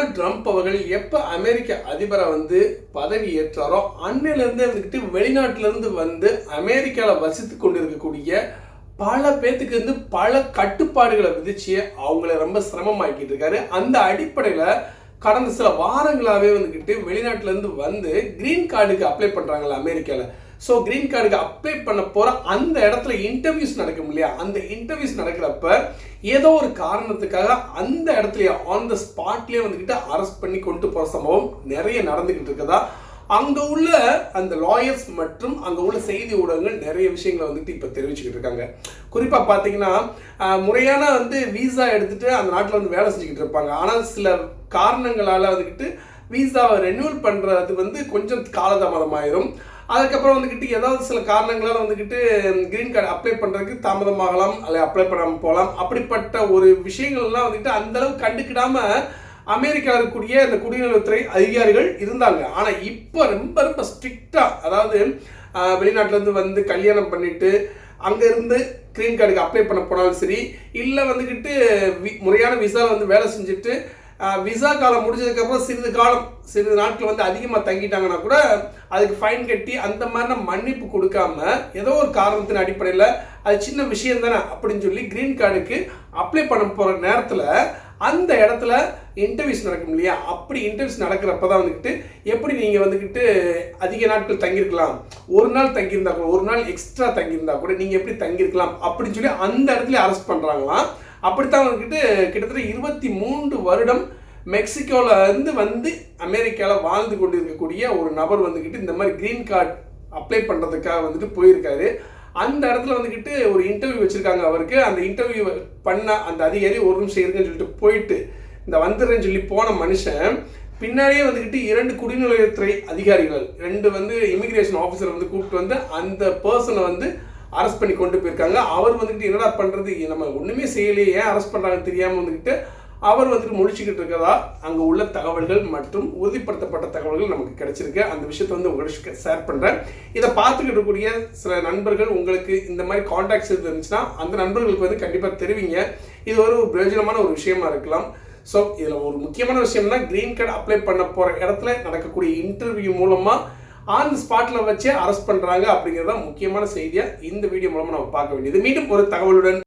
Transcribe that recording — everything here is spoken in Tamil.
டொனால்ட் ட்ரம்ப் அவர்கள் எப்போ அமெரிக்க அதிபரை வந்து பதவி ஏற்றாரோ அன்னையிலேருந்து வந்துக்கிட்டு வெளிநாட்டிலேருந்து வந்து அமெரிக்காவில் வசித்து கொண்டிருக்கக்கூடிய பல பேத்துக்கு வந்து பல கட்டுப்பாடுகளை விதிச்சு அவங்கள ரொம்ப சிரமமாக்கிட்டு இருக்காரு. அந்த அடிப்படையில் கடந்த சில வாரங்களாகவே வந்துக்கிட்டு வெளிநாட்டிலேருந்து வந்து கிரீன் கார்டுக்கு அப்ளை பண்ணுறாங்களா அமெரிக்காவில் ஸோ கிரீன் கார்டுக்கு அப்ளை பண்ண போகிற அந்த இடத்துல இன்டர்வியூஸ் நடக்கும் இல்லையா? அந்த இன்டர்வியூஸ் நடக்கிறப்ப ஏதோ ஒரு காரணத்துக்காக அந்த இடத்துல ஆன் த ஸ்பாட்லேயே வந்துக்கிட்டு அரெஸ்ட் பண்ணி கொண்டு போகிற சம்பவம் நிறைய நடந்துக்கிட்டு இருக்குதா? அங்கே உள்ள அந்த லாயர்ஸ் மற்றும் அங்கே உள்ள செய்தி ஊடகங்கள் நிறைய விஷயங்களை வந்துட்டு இப்போ தெரிவிச்சுக்கிட்டு இருக்காங்க. குறிப்பாக பார்த்தீங்கன்னா முறையான வந்து விசா எடுத்துட்டு அந்த நாட்டில் வந்து வேலை செஞ்சுக்கிட்டு இருப்பாங்க. ஆனால் சில காரணங்களால் வந்துக்கிட்டு விசாவை ரெனியூவல் பண்ணுறது வந்து கொஞ்சம் காலதாமதமாயிரும். அதுக்கப்புறம் வந்துக்கிட்டு ஏதாவது சில காரணங்களால் வந்துக்கிட்டு கிரீன் கார்டு அப்ளை பண்ணுறதுக்கு தாமதமாகலாம் அல்ல அப்ளை பண்ணாமல் போகலாம். அப்படிப்பட்ட ஒரு விஷயங்கள்லாம் வந்துட்டு அந்த கண்டுக்கிடாமல் கண்டுக்கிடாம அமெரிக்காவில் இருக்கக்கூடிய இந்த குடிநலத்துறை அதிகாரிகள் இருந்தாங்க. ஆனால் இப்போ ரொம்ப ரொம்ப ஸ்ட்ரிக்டாக அதாவது வெளிநாட்டிலேருந்து வந்து கல்யாணம் பண்ணிட்டு அங்கேருந்து கிரீன் கார்டுக்கு அப்ளை பண்ண போனாலும் சரி இல்லை வந்துக்கிட்டு வி முறையான விசாவில் வந்து வேலை செஞ்சுட்டு விசா காலம் முடிஞ்சதுக்கப்புறம் சிறிது காலம் சிறிது நாட்கள் வந்து அதிகமாக தங்கிட்டாங்கன்னா கூட அதுக்கு ஃபைன் கட்டி அந்த மாதிரி மன்னிப்பு கொடுக்காம ஏதோ ஒரு காரணத்தின் அடிப்படையில் அது சின்ன விஷயம் தானே அப்படின்னு சொல்லி க்ரீன் கார்டுக்கு அப்ளை பண்ண போகிற நேரத்தில் அந்த இடத்துல இன்டர்வியூஸ் நடக்கும் இல்லையா? அப்படி இன்டர்வியூஸ் நடக்கிறப்ப தான் வந்துக்கிட்டு எப்படி நீங்கள் வந்துக்கிட்டு அதிக நாட்கள் தங்கியிருக்கலாம்? ஒரு நாள் தங்கியிருந்தா கூட ஒரு நாள் எக்ஸ்ட்ரா தங்கியிருந்தா கூட நீங்கள் எப்படி தங்கியிருக்கலாம்? அப்படின்னு சொல்லி அந்த இடத்துல அரெஸ்ட் பண்ணுறாங்களாம் அப்படித்தான் வந்துக்கிட்டு கிட்டத்தட்ட இருபத்தி மூன்று வருடம் மெக்சிகோல இருந்து வந்து அமெரிக்காவில் வாழ்ந்து கொண்டு இருக்கக்கூடிய ஒரு நபர் வந்துக்கிட்டு இந்த மாதிரி கிரீன் கார்டு அப்ளை பண்ணுறதுக்காக வந்துட்டு போயிருக்காரு. அந்த இடத்துல வந்துக்கிட்டு ஒரு இன்டர்வியூ வச்சுருக்காங்க அவருக்கு. அந்த இன்டர்வியூ பண்ண அந்த அதிகாரி ஒரு நிமிஷம் இருக்குன்னு சொல்லிட்டு போயிட்டு இந்த வந்துடுறேன்னு சொல்லி போன மனுஷன் பின்னாடியே வந்துக்கிட்டு இரண்டு குடிநுழைவுத்துறை அதிகாரிகள் ரெண்டு வந்து இமிகிரேஷன் ஆஃபீஸர் வந்து கூப்பிட்டு வந்து அந்த பர்சனை வந்து அரெஸ்ட் பண்ணி கொண்டு போயிருக்காங்க. அவர் வந்துக்கிட்டு என்னடா பண்ணுறது நம்ம ஒன்றுமே செய்யலையே. ஏன் அரெஸ்ட் பண்ணுறாங்கன்னு தெரியாமல் வந்துக்கிட்டு அவர் வந்துட்டு முழிச்சுக்கிட்டு இருக்கிறதா அங்கே உள்ள தகவல்கள் மற்றும் உறுதிப்படுத்தப்பட்ட தகவல்கள் நமக்கு கிடைச்சிருக்கு. அந்த விஷயத்தை வந்து உங்களுக்கு ஷேர் பண்ணுறேன் இதை பார்த்துக்கிட்டு இருக்கக்கூடிய சில நண்பர்கள் உங்களுக்கு இந்த மாதிரி காண்டாக்ட்ஸ் இருந்துச்சுன்னா அந்த நண்பர்களுக்கு வந்து கண்டிப்பாக தெரிவிங்க. இது ஒரு பிரயோஜனமான ஒரு விஷயமா இருக்கலாம். ஸோ இதில் ஒரு முக்கியமான விஷயம்னா க்ரீன் கார்டு அப்ளை பண்ண போகிற இடத்துல நடக்கக்கூடிய இன்டர்வியூ மூலமாக ஆன் ஸ்பாட்டில் வச்சே அரெஸ்ட் பண்ணுறாங்க அப்படிங்கிறது தான் முக்கியமான செய்தியாக இந்த வீடியோ மூலமாக நம்ம பார்க்க வேண்டியது. மீண்டும் ஒரு தகவலுடன்